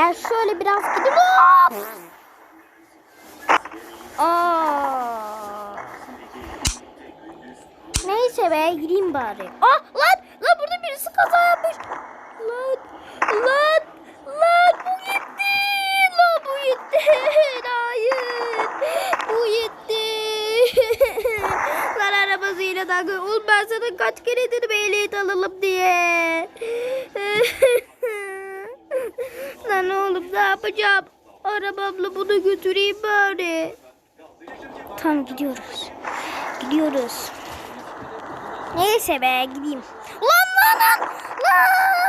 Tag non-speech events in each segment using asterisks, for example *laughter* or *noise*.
Ben şöyle biraz gideyim. Aa. Neyse be gideyim bari. Ah lan lan burada birisi kaza yapmış. Lan lan lan bu gitti. Lan bu gitti. *laughs* Hayır. Bu gitti. lan arabasıyla dalga. Oğlum ben sana kaç kere dedim ehliyet alalım diye. *laughs* lan oğlum ne yapacağım? Arabamla bunu götüreyim bari. Tamam gidiyoruz. Gidiyoruz. Neyse be gideyim. Lan lan lan lan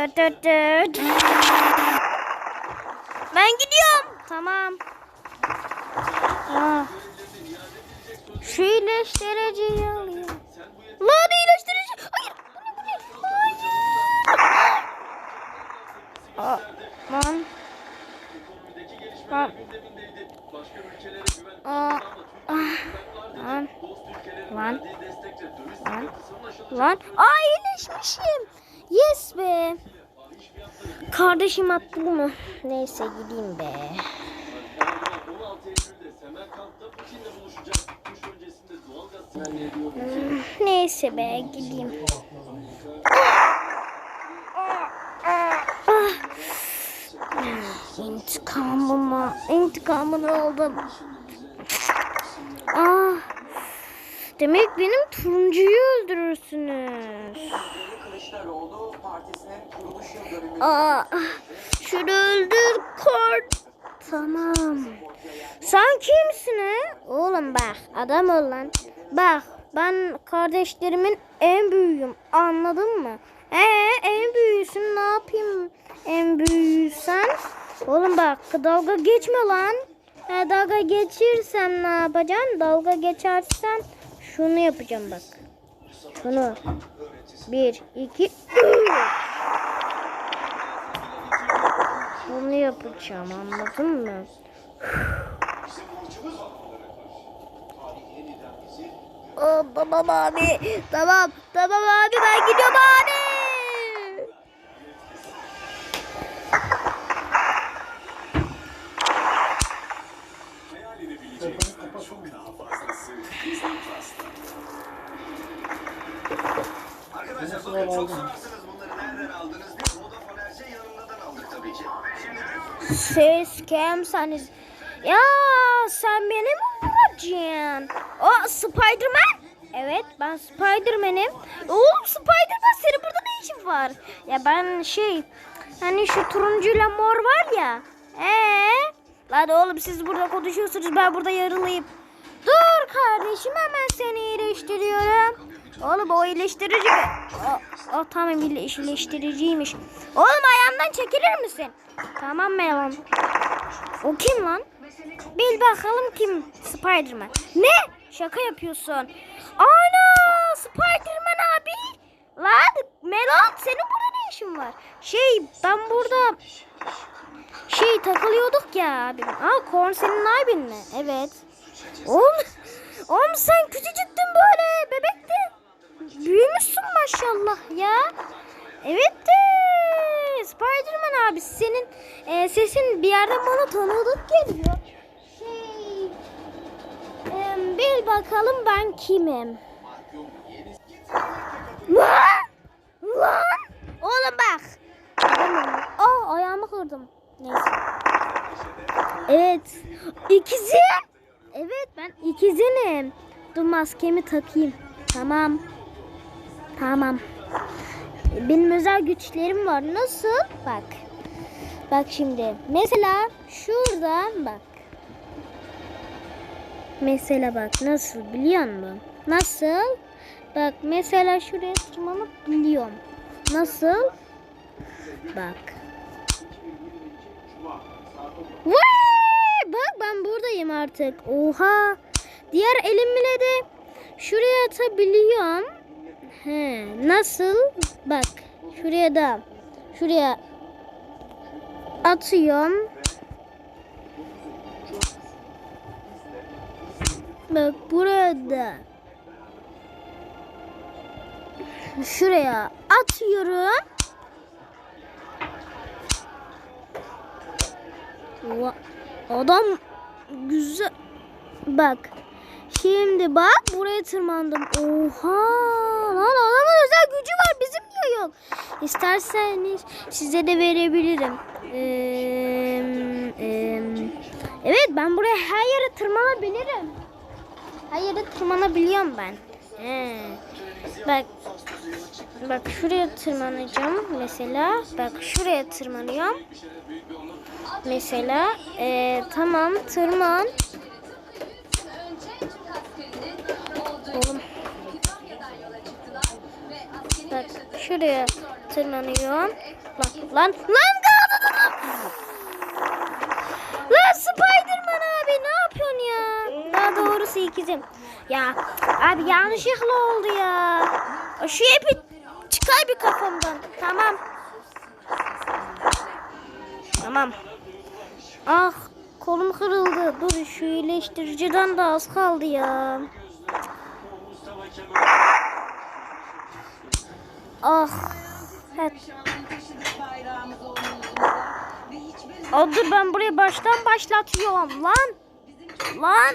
Dıt dıt dıt. Ben gidiyorum. Tamam. Ya. Şu iyileştiriciyi alayım. Lan iyileştirici. Hayır. Bu ne bu ne? Hayır. Aman. Lan. Aa. Lan. Lan. Lan. Lan. Aa iyileşmişim. Yes be. Kardeşim attı bunu. Neyse gideyim be. Hmm, neyse be gideyim. Ah, intikamımı, intikamını aldım. Demek benim turuncuyu öldürürsünüz. Aa, şunu öldür kort. Tamam. Sen kimsin he? Oğlum bak adam ol lan. Bak ben kardeşlerimin en büyüğüm anladın mı? Ee en büyüğüsün ne yapayım? En büyüğüsen. Oğlum bak dalga geçme lan. Ha, dalga geçirsem ne yapacaksın? Dalga geçersen şunu yapacağım bak. Şunu. Bir, iki. Bunu yapacağım anladın mı? Oh, tamam abi. Tamam. Tamam abi ben gidiyorum abi. Şimdi Siz kimseniz? Ya sen beni mi vuracaksın? O Spiderman? Evet ben Spiderman'im. Oğlum Spiderman senin burada ne işin var? Ya ben şey hani şu turuncuyla mor var ya. Ee? Lan oğlum siz burada konuşuyorsunuz ben burada yarılıyım. Dur kardeşim hemen seni iyileştiriyorum. Oğlum o iyileştirici? O, o tamam iyileş- iyileştiriciymiş. Oğlum ayağımdan çekilir misin? Tamam Melon. O kim lan? Bil bakalım kim? Spiderman. Ne? Şaka yapıyorsun. Ana Spiderman abi. Lan Melon senin burada ne işin var? Şey ben burada şey takılıyorduk ya abim. Aa Korn senin abin mi? Evet. Oğlum, oğlum sen küçücüktün böyle bebektin. Büyümüşsün maşallah ya. Evet de Spiderman abi senin e, sesin bir yerden tanıdık geliyor. Şey e, bil bakalım ben kimim? Lan! Lan! Oğlum bak. Aa ayağımı kırdım. Neyse. Evet. İkizim. Evet ben ikizinim. Dur maskemi takayım. Tamam. Tamam. Benim özel güçlerim var. Nasıl? Bak. Bak şimdi. Mesela şuradan bak. Mesela bak nasıl biliyor musun? Nasıl? Bak mesela şuraya tırmanıp biliyorum. Nasıl? Bak. Vay! Bak ben buradayım artık. Oha. Diğer elimle de şuraya atabiliyorum. He, nasıl? Bak. Şuraya da. Şuraya atıyorum. Bak buraya da. Şuraya atıyorum. Adam güzel. Bak. Şimdi bak buraya tırmandım. Oha! Lan adamın özel gücü var. Bizim niye yok? İsterseniz size de verebilirim. Evet ben buraya her yere tırmanabilirim. Her yere tırmanabiliyorum ben. He. Bak. Bak şuraya tırmanacağım mesela. Bak şuraya tırmanıyorum. Mesela ee, tamam tırman. Oğlum. Bak şuraya tırmanıyorum. Bak lan lan ikizim. Ya abi yanlışlıkla oldu ya. Şu ipi çıkar bir kafamdan. Tamam. Tamam. Ah kolum kırıldı. Dur şu iyileştiriciden de az kaldı ya. Ah. Evet. Aa, ben burayı baştan başlatıyorum lan. Lan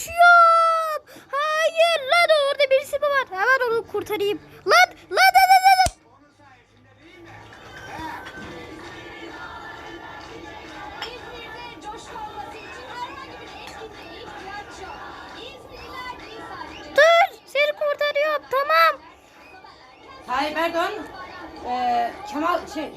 düşüyorum. Hayır lan orada birisi mi var? Hemen onu kurtarayım. Lan lan lan lan lan. Dur seni kurtarıyorum tamam. Tayyip Erdoğan, eee Kemal şey,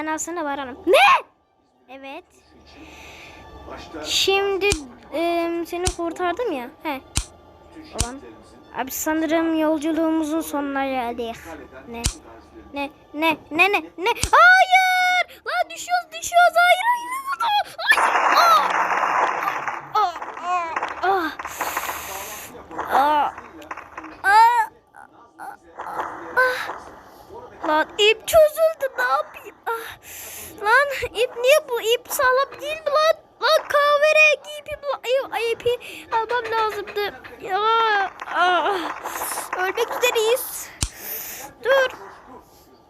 Ben aslında varanım. Ne? Evet. Şimdi em, seni kurtardım ya. He. Olan. Abi sanırım yolculuğumuzun sonuna geldik. Ne? Ne? Ne? Ne? Ne? Ne? Hayır! Lan düşüyoruz düşüyoruz. Hayır hayır. Hayır. Ah! Ah! Ah! Ah! Ah! Ah! Lan ip çözüldü? Ah. Lan ip niye bu ip sağlam değil mi lan? Lan kahverengi ipi ay, ipi almam lazımdı. Ya ah. ölmek üzereyiz. Dur.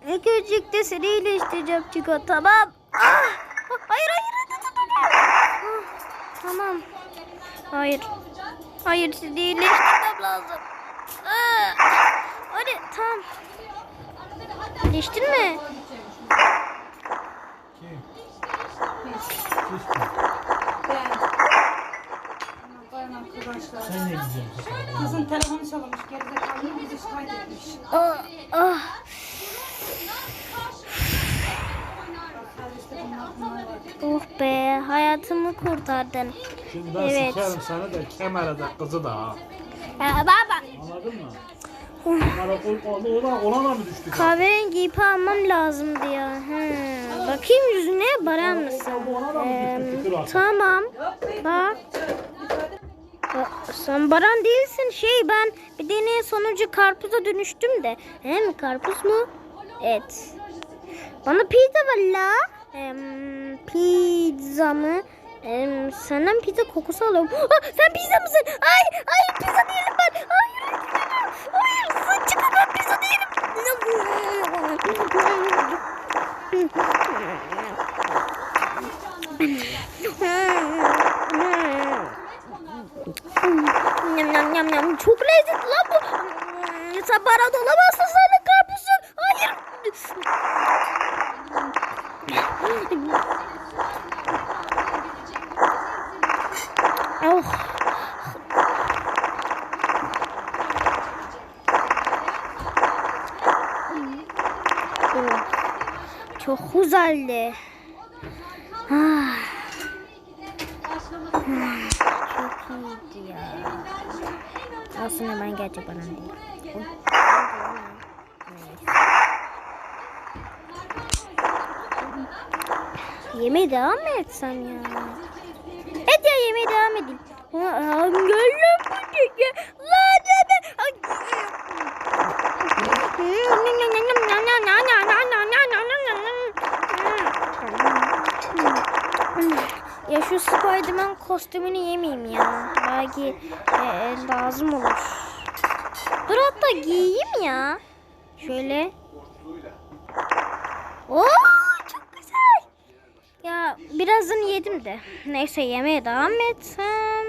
İlk öncelikle seni iyileştireceğim Çiko tamam. Ah. Hayır, hayır. Ah, Tamam. Hayır. Hayır seni iyileştirmem lazım. Ah. Hadi tamam. İyileştin mi? Bayan arkadaşlar. Kızın telefonu çalınmış, gerizekalı bizi şikayet etmiş. Ah, ah. Oh be hayatımı kurtardın. Şimdi ben Evet. sikerim seni de kemere de kızı da ha. Ya baba. Anladın mı? Karakol oldu ona, ona da mı düştük? Kahverengi ipi almam lazımdı ya. Hmm. Bakayım yüzüne baran mısın? Ee, tamam. Bak. Ba- Sen baran değilsin. Şey ben bir deney sonucu karpuza dönüştüm de. He mi karpuz mu? Evet. Bana pizza ver la. Em, pizza mı? Em, senden pizza kokusu alıyorum. Ah, sen pizza mısın? Ay, ay pizza değilim ben. Hayır, hayır, sen çıkın ben pizza değilim. Yam yam yam yam. Çok lezzetli lan bu. Sen bana olamazsın sen de karpuzsun. Hayır. Oh. Oh. Çok güzeldi. Ah. Çok iyiydi ya. Aslında ben gerçek bana değil. Yemeğe devam mı etsem ya? Evet ya yemeğe devam edeyim. Gönlüm bu şu Spiderman kostümünü yemeyeyim ya. Belki e, lazım olur. Dur hatta giyeyim ya. Şöyle. Oo çok güzel. Ya birazını yedim de. Neyse yemeğe devam etsem.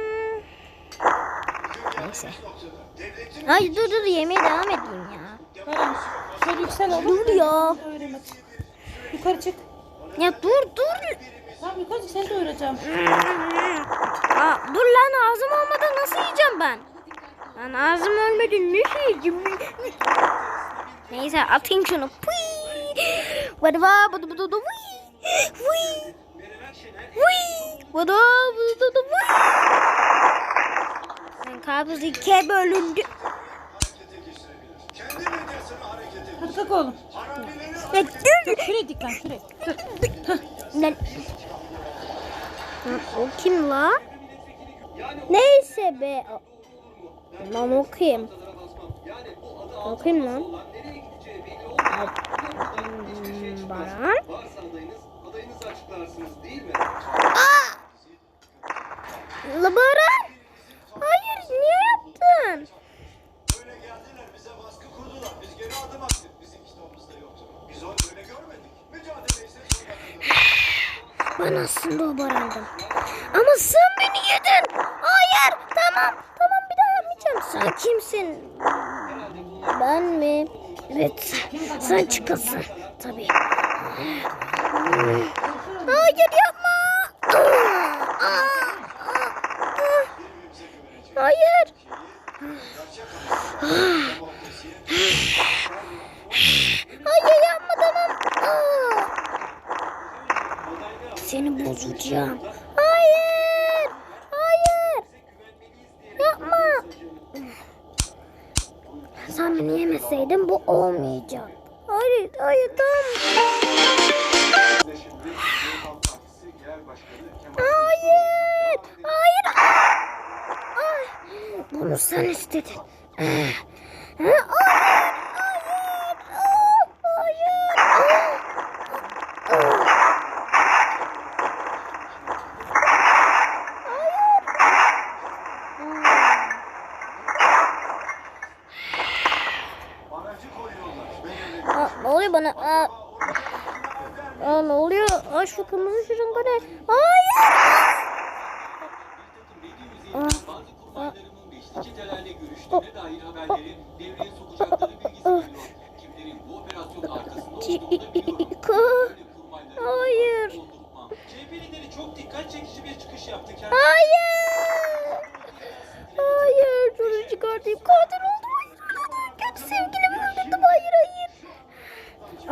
Neyse. Ay dur dur yemeğe devam edeyim ya. Baran şöyle yüksel oğlum. Dur ya. Yukarı çık. Ya dur dur. Öğreteceğim. Aa, dur lan ağzım olmadan nasıl yiyeceğim ben? Lan ağzım ölmedi nasıl yiyeceğim? Neyse atayım şunu. Vada va, vada vada vada. Vui. Vui. Vada vada vada, vui. Ben karpuz ikiye bölündü. Hadi kalk oğlum. Ya dur. Şuraya dik lan şuraya. Lan. Ha, O kim la? Neyse be. Lan okuyayım. Okuyayım lan. Baran. La Baran. Hayır niye yaptın? Ben aslında o Baran'dım. Ama sen beni yedin. Hayır tamam tamam bir daha yapmayacağım. Sen kimsin? Ben mi? Evet sen çıkasın. Tabii. Hayır yapma. Hayır. Hayır yapma tamam. Bozacağım. Hayır. Hayır. Yapma. Sen beni yemeseydin bu olmayacak. Hayır, hayır tamam. Hayır. Hayır. Ay. Bunu sen istedin. Hayır. Hayır. aracı koyuyorlar. Belirli Aa, ne oluyor bana? Aa. Aa, ne oluyor? Aa, şu kırmızı şırınga ne? Hayır. Aa. Bazı kurbanlarının beşli çetelerle görüştüğüne dair haberleri devreye sokacakları bilgisi geliyor. Kimlerin bu operasyonun arkasında olduğunu da biliyoruz. Çıkı. Böyle kurmayları Hayır. doldurtma. CHP lideri çok dikkat çekici bir çıkış yaptı. Kendisi Hayır. Hayır. Şunu çıkartayım. Katil oldum. Hayır. Kötü sevgilimi öldürdüm. Hayır hayır.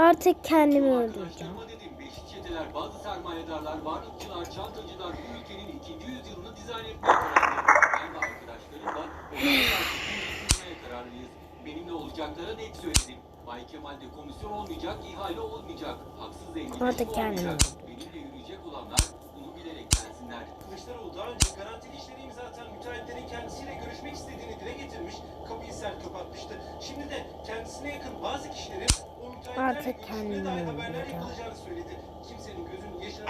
Artık kendimi öldüreceğim. Bazı sermayedarlar varlıkçılar Çantacılar bu ülkenin ikinci yüzyılını dizayn etmeye karar verdi. Ben ve onlara bir kurmaya kararlıyız. Benimle olacaklara net söyledim. Bay Kemal'de komisyon olmayacak, ihale olmayacak. Haksız kendim olmayacak. Benimle yürüyecek olanlar bunu bilerek gelsinler. Kılıçdaroğlu daha önce garantili işleri imza atan müteahhitlerin kendisiyle görüşmek istediğini dile getirmiş, kapıyı sert kapatmıştı. Şimdi de kendisine yakın bazı kişilerin o müteahhitlerle Artık görüşmeye dair haberler yapılacağını söyledi. Kimsenin gözünün yaşına...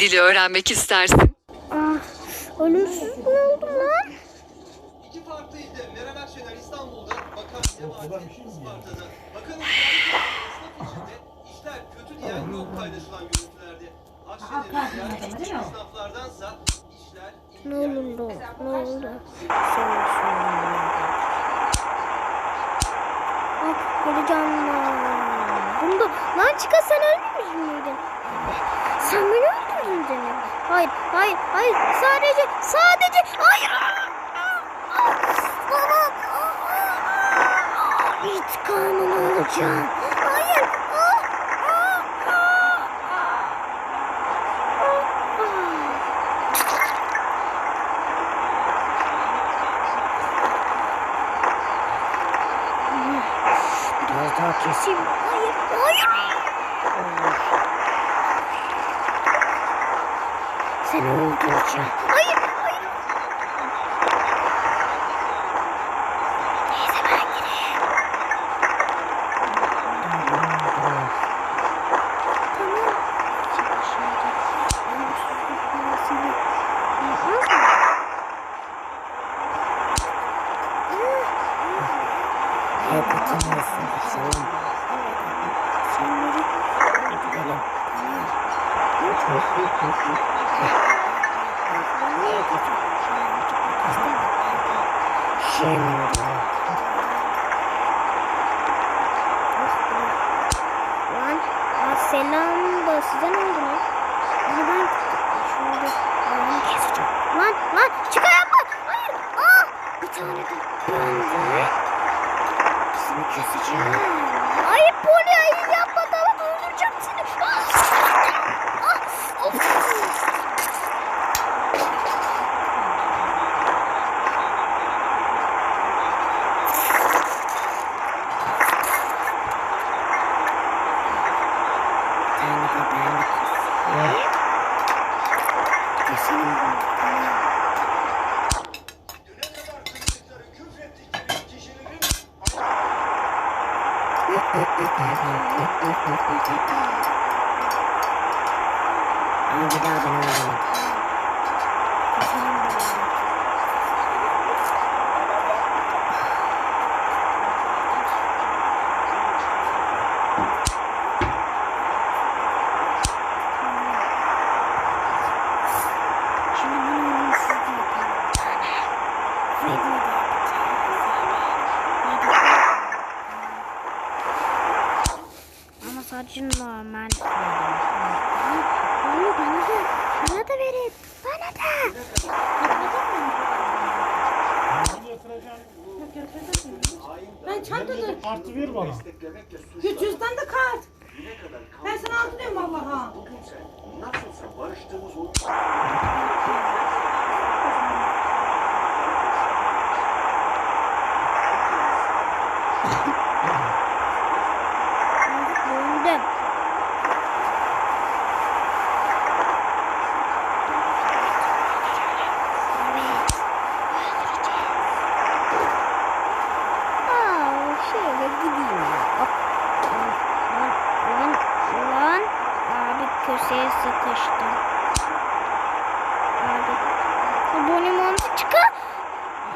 Hangi dili öğrenmek istersin? Ah, ölümsüz mü oldum lan? İki farklı ilde Meral Akşener İstanbul'da, Bakan Nebati şey Isparta'da. Bakanın esnaf içinde işler kötü diyen yok paylaşılan görüntülerde. Akşener'in ziyaret ettiği esnaflardansa işler Ne oldu? Ne oldu? Ah, geleceğim lan. Bunda, lan çıka sen ölmemiş miydin? Sen beni. Hayır, hayır, hayır. Sadece, sadece, hayır. Baba. İntikamını alacağım. Sadece normal. Onu bana da, bana da verin. Bana da. Bunu? Ben çantada. Artı ver bana. cüzdan da kart. Ben sana altı diyorum vallaha. Bugünse nasılsa barıştığımız o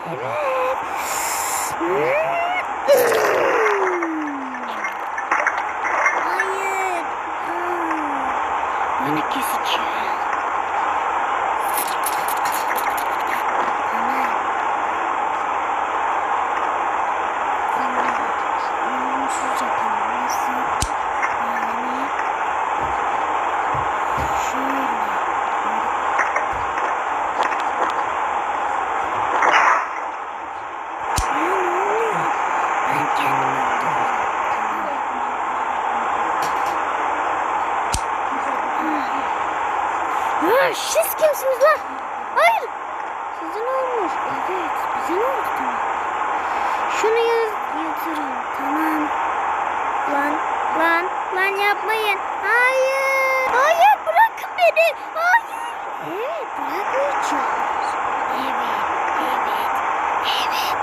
Yeah. yapmayın. Hayır. Hayır bırakın beni. Hayır. Evet bırakmayacağız. Evet. Evet. Evet.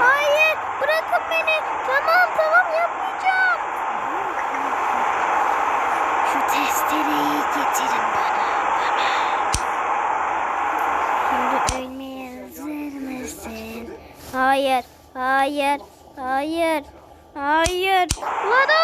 Hayır bırakın beni. Tamam tamam yapmayacağım. Şu testereyi getirin bana. Tamam. Şimdi ölmeye hazır mısın? Hayır. Hayır. Hayır. Hayır. Vlado!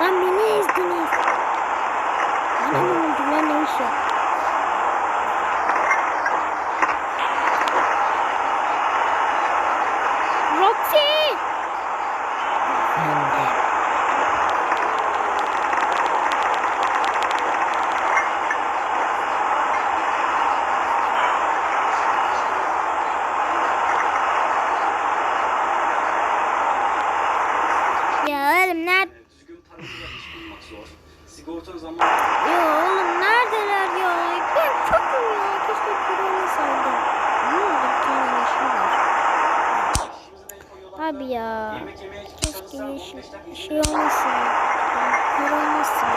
Lan beni ezdiniz. Bana ne oldu lan ne iş yap? Roxy! Ya oğlum nerede? Düzgün iş bulmak zor. Sigorta zaman... Ya oğlum neredeler ya? Ben çokum ya. Keşke kırılmasaydım. Ne oldu? Var. De koyuyorlar. Abi ya. Keşke çalışsam yeşil 15 dakika şey olmasın. Kırılmasın.